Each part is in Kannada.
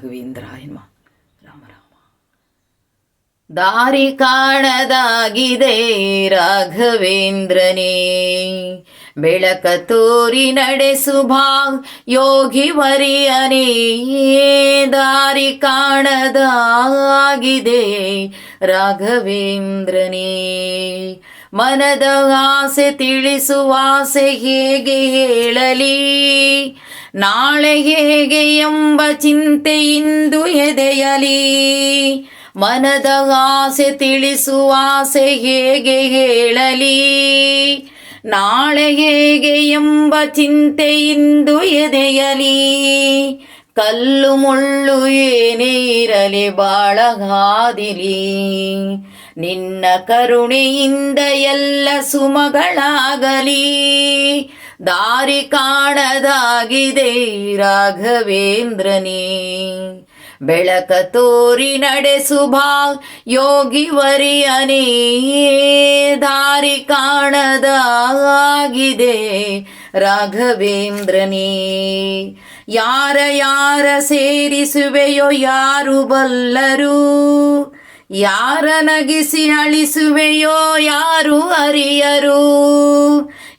ರಾಘವೇಂದ್ರ ಎನ್ಮ ರಾಮ ರಾಮ. ದಾರಿ ಕಾಣದಾಗಿದೆ ರಾಘವೇಂದ್ರನೇ. ಬೆಳಕ ತೋರಿ ನಡೆಸುಭಾ ಯೋಗಿ ವರಿಯನೇ. ದಾರಿ ಕಾಣದಾಗಿದೆ ರಾಘವೇಂದ್ರನೇ. ಮನದ ಆಸೆ ತಿಳಿಸುವಾಸೆ ಹೇಗೆ ಹೇಳಲಿ? ನಾಳೆ ಹೇಗೆ ಎಂಬ ಚಿಂತೆ ಇಂದು ಎದೆಯಲಿ. ಮನದ ಆಸೆ ತಿಳಿಸುವಾಸೆ ಹೇಗೆ ಹೇಳಲಿ. ನಾಳೆ ಹೇಗೆ ಎಂಬ ಚಿಂತೆ ಇಂದು ಎದೆಯಲಿ. ಕಲ್ಲು ಮುಳ್ಳು ಏನೇ ಇರಲಿ ಬಾಳಗಾದಿಲಿ ನಿನ್ನ ಕರುಣೆಯಿಂದ ಎಲ್ಲ ಸುಮಗಳಾಗಲಿ. ದಾರಿ ಕಾಣದಾಗಿದೆ ರಾಘವೇಂದ್ರನೇ. ಬೆಳಕ ತೋರಿ ನಡೆಸುಭಾ ಯೋಗಿ ವರಿಯನೇ. ದಾರಿ ಕಾಣದಾಗಿದೆ ರಾಘವೇಂದ್ರನೇ. ಯಾರ ಯಾರ ಸೇರಿಸುವೆಯೋ ಯಾರು ಬಲ್ಲರು? ಯಾರ ನಗಿಸಿ ಅಳಿಸುವೆಯೋ ಯಾರು ಅರಿಯರು?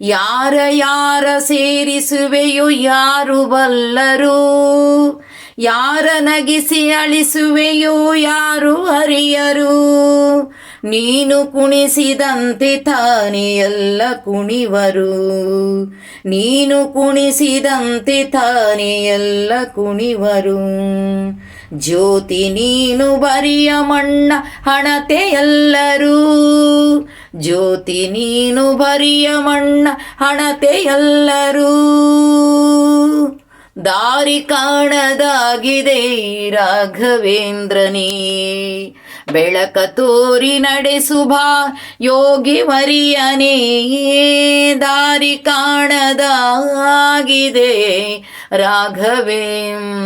ಯಾರ ಯಾರ ಸೇರಿಸುವೆಯೋ ಯಾರು ಬಲ್ಲರು? ಯಾರ ನಗಿಸಿ ಅಳಿಸುವೆಯೋ ಯಾರು ಅರಿಯರು? ನೀನು ಕುಣಿಸಿದಂತೆ ತಾನೇ ಕುಣಿವರು. ನೀನು ಕುಣಿಸಿದಂತೆ ತಾನೇ ಕುಣಿವರು. ಜ್ಯೋತಿ ನೀನು ಬರಿಯ ಮಣ್ಣ ಹಣತೆ ಎಲ್ಲರೂ. ಜ್ಯೋತಿ ನೀನು ಬರಿಯ ಮಣ್ಣ ಹಣತೆ ಎಲ್ಲರೂ. ದಾರಿ ಕಾಣದಾಗಿದೆ ರಾಘವೇಂದ್ರನೇ. ಬೆಳಕ ತೋರಿ ನಡೆಸುಭಾ ಯೋಗಿ ಮರಿಯನೇ ದಾರಿ ಕಾಣದಾಗಿದೆ ರಾಘವೇಂದ್ರನೇ